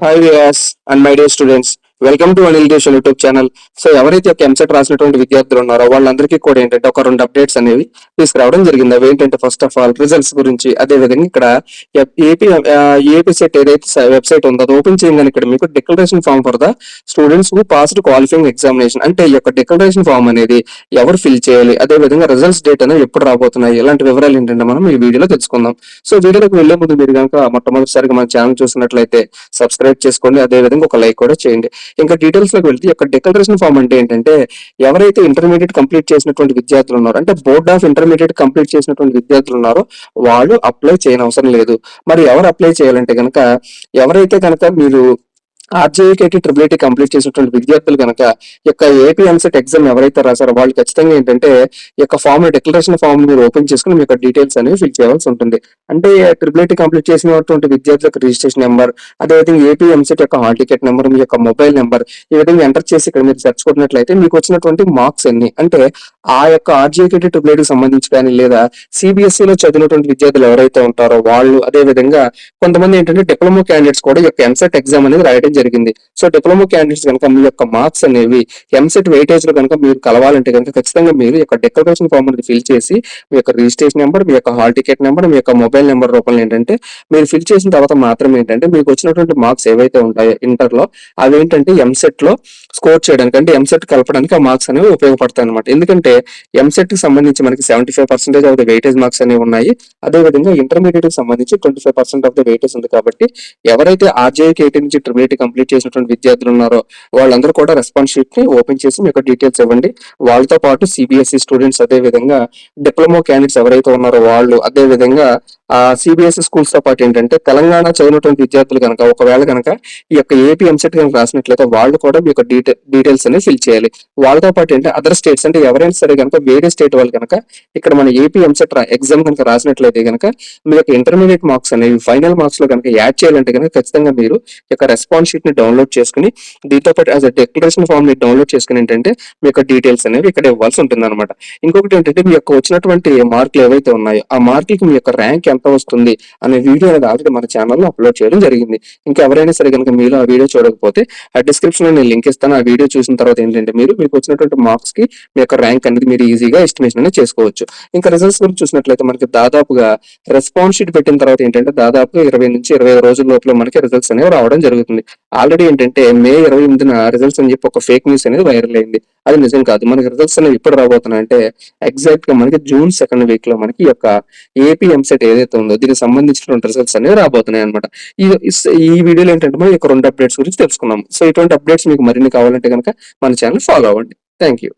Hi viewers and my dear students, welcome to Anil Desh YouTube channel so ఎవరైతే ఒక ఎంసెట్ రాసినటువంటి విద్యార్థులు ఉన్నారో వాళ్ళందరికీ కూడా ఏంటంటే ఒక రెండు అప్డేట్స్ అనేవి తీసుకురావడం జరిగింది. అవి ఏంటంటే ఫస్ట్ ఆఫ్ ఆల్ రిజల్ట్స్ గురించి. అదే విధంగా ఇక్కడ ఏపీ ఏపీ సెట్ ఏదైతే వెబ్సైట్ ఉందో అది ఓపెన్ చేయగానే ఇక్కడ మీకు declaration form for the students who passed qualifying examination అంటే ఈ యొక్క డిక్లరేషన్ ఫామ్ అనేది ఎవరు ఫిల్ చేయాలి? అదే విధంగా రిజల్ట్స్ డేట్ అనేది ఎప్పుడు రాబోతున్నాయి? ఇలాంటి వివరాలు ఏంటంటే మనం ఈ వీడియోలో తెలుసుకుందాం. సో వీడియోలోకి వెళ్ళే ముందు మీరు కనుక మొట్టమొదటిసారిగా మన ఛానల్ చూసినట్లయితే సబ్స్క్రైబ్ చేసుకోండి. అదే విధంగా ఒక లైక్ కూడా చేయండి. ఇంకా డీటెయిల్స్లోకి వెళ్తే యొక్క డిక్లరేషన్ ఫామ్ అంటే ఏంటంటే ఎవరైతే ఇంటర్మీడియట్ కంప్లీట్ చేసినటువంటి విద్యార్థులు ఉన్నారో అంటే బోర్డ్ ఆఫ్ ఇంటర్మీడియట్ కంప్లీట్ చేసినటువంటి విద్యార్థులు ఉన్నారో వాళ్ళు అప్లై చేయనవసరం లేదు. మరి ఎవరు అప్లై చేయాలంటే కనుక ఎవరైతే కనుక మీరు ఆర్జేకేటి ట్రిపుల్ ఐటీ కంప్లీట్ చేసినటువంటి విద్యార్థులు కనుక యొక్క ఏపీ ఎంసెట్ ఎగ్జామ్ ఎవరైతే రాసారో వాళ్ళు ఖచ్చితంగా ఏంటంటే యొక్క ఫామ్ డిక్లరేషన్ ఫామ్ మీరు ఓపెన్ చేసుకుని మీ యొక్క డీటెయిల్స్ అనేవి ఫిల్ చేయాల్సి ఉంటుంది. అంటే ట్రిపుల్ ఐటీ కంప్లీట్ చేసినటువంటి విద్యార్థుల యొక్క రిజిస్ట్రేషన్ నెంబర్ అదేవిధంగా ఏపీ ఎంసెట్ యొక్క హాల్ టికెట్ నెంబర్ మీ యొక్క మొబైల్ నెంబర్ ఈ విధంగా ఎంటర్ చేసి ఇక్కడ మీరు సెర్చ్ కొట్టినట్లయితే మీకు వచ్చినటువంటి మార్క్స్ ఎన్ని అంటే ఆ యొక్క ఆర్జేకేటి ట్రిపుల్ ఐటీకి సంబంధించి కానీ లేదా సిబిఎస్ఈలో చదివినటువంటి విద్యార్థులు ఎవరైతే ఉంటారో వాళ్ళు అదే విధంగా కొంతమంది ఏంటంటే డిప్లొమా క్యాండిడేట్స్ కూడా ఈ యొక్క ఎంసెట్ ఎగ్జామ్ అనేది రాయడం జరిగింది. సో డిప్లొమా క్యాండిడేట్స్ కనుక మీ యొక్క మార్క్స్ అనేవి ఎంసెట్ వెయిటేజ్లో కనుక మీరు కలవాలంటే కనుక ఖచ్చితంగా మీరు యొక్క డిక్లరేషన్ ఫామ్ అనేది ఫిల్ చేసి మీ యొక్క రిజిస్ట్రేషన్ నెంబర్ మీ యొక్క హాల్ టికెట్ నెంబర్ మీ యొక్క మొబైల్ నెంబర్ రూపంలో ఏంటంటే మీరు ఫిల్ చేసిన తర్వాత మాత్రం ఏంటంటే మీకు వచ్చినటువంటి మార్క్స్ ఏవైతే ఉంటాయో ఇంటర్లో అవి ఏంటంటే ఎంసెట్లో స్కోర్ చేయడానికి అంటే ఎంసెట్ కలపడానికి ఆ మార్క్స్ అనేవి ఉపయోగపడతాయి అనమాట ఎందుకంటే ఎంసెట్కి సంబంధించి మనకి seventy five percentage of the weightage marks అనేవి ఉన్నాయి. అదే విధంగా ఇంటర్మీడియట్కి సంబంధించి twenty five percent of the weightage ఉంది కాబట్టి ఎవరైతే ఆర్జేకేటీ నుంచి ఇంటర్మీడియట్ కంప్లీట్ చేసినటువంటి విద్యార్థులు ఉన్నారో వాళ్ళందరూ కూడా రెస్పాన్స్ షీట్ని ఓపెన్ చేసి మీకు డీటెయిల్స్ ఇవ్వండి. వాళ్ళతో పాటు సిబిఎస్ఈ స్టూడెంట్స్ అదే విధంగా డిప్లొమా క్యాండిడేట్స్ ఎవరైతే ఉన్నారో వాళ్ళు అదే విధంగా సిబిఎస్ఈ స్కూల్స్తో పాటు ఏంటంటే తెలంగాణ చదివినటువంటి విద్యార్థులు కనుక ఒకవేళ కనుక ఈ యొక్క ఏపీ ఎంసెట్ కనుక రాసినట్లయితే వాళ్ళు కూడా మీ యొక్క డీటెయిల్స్ అనేవి ఫిల్ చేయాలి. వాళ్ళతో పాటు ఏంటంటే అదర్ స్టేట్స్ అంటే ఎవరైనా సరే కనుక వేరే స్టేట్ వాళ్ళు కనుక ఇక్కడ మన ఏపీ ఎంసెట్ ఎగ్జామ్ కనుక రాసినట్లయితే కనుక మీ యొక్క ఇంటర్మీడియట్ మార్క్స్ అనేవి ఫైనల్ మార్క్స్లో కనుక యాడ్ చేయాలంటే కనుక ఖచ్చితంగా మీరు యొక్క రెస్పాన్స్ షీట్ని డౌన్లోడ్ చేసుకుని దీంతో పాటు యాజ్ అ డిక్లరేషన్ ఫామ్ని డౌన్లోడ్ చేసుకుని ఏంటంటే మీ యొక్క డీటెయిల్స్ అనేవి ఇక్కడ ఇవ్వాల్సి ఉంటుంది అనమాట ఇంకొకటి ఏంటంటే మీ యొక్క వచ్చినటువంటి మార్కులు ఏవైతే ఉన్నాయో ఆ మార్కులకి మీ యొక్క ర్యాంక్ ఎంత వస్తుంది అనే వీడియో అనేది ఆల్రెడీ మన ఛానల్లో అప్లోడ్ చేయడం జరిగింది. ఇంకా ఎవరైనా సరే కనుక మీరు ఆ వీడియో చూడకపోతే ఆ డిస్క్రిప్షన్లో నేను లింక్ ఇస్తాను. ఆ వీడియో చూసిన తర్వాత ఏంటంటే మీరు మీకు వచ్చినటువంటి మార్క్స్కి మీ యొక్క ర్యాంక్ అనేది మీరు ఈజీగా ఎస్టిమేషన్ అనేది చేసుకోవచ్చు. ఇంకా రిజల్ట్స్ గురించి చూసినట్లయితే మనకి దాదాపుగా రెస్పాన్స్ షీట్ పెట్టిన తర్వాత ఏంటంటే దాదాపుగా ఇరవై నుంచి ఇరవై రోజుల లోపల మనకి రిజల్ట్స్ అనేవి రావడం జరుగుతుంది. ఆల్రెడీ ఏంటంటే మే ఇరవై ఎనిమిదిన రిజల్ట్స్ అని చెప్పి ఒక ఫేక్ న్యూస్ అనేది వైరల్ అయింది. అది నిజం కాదు. మనకి రిజల్ట్స్ అనేవి ఎప్పుడు రాబోతున్నాయి అంటే ఎగ్జాక్ట్గా మనకి జూన్ సెకండ్ వీక్లో మనకి ఈ యొక్క ఏపీ ఎంసెట్ ఏదైతే ఉందో దీనికి సంబంధించినటువంటి రిజల్ట్స్ అనేవి రాబోతున్నాయి అనమాట ఈ ఈ వీడియోలో ఏంటంటే మనం ఈ యొక్క రెండు అప్డేట్స్ గురించి తెలుసుకున్నాం సో ఇటువంటి అప్డేట్స్ మీకు మరిన్ని కావాలంటే కనుక మన ఛానల్ ఫాలో అవ్వండి. Thank you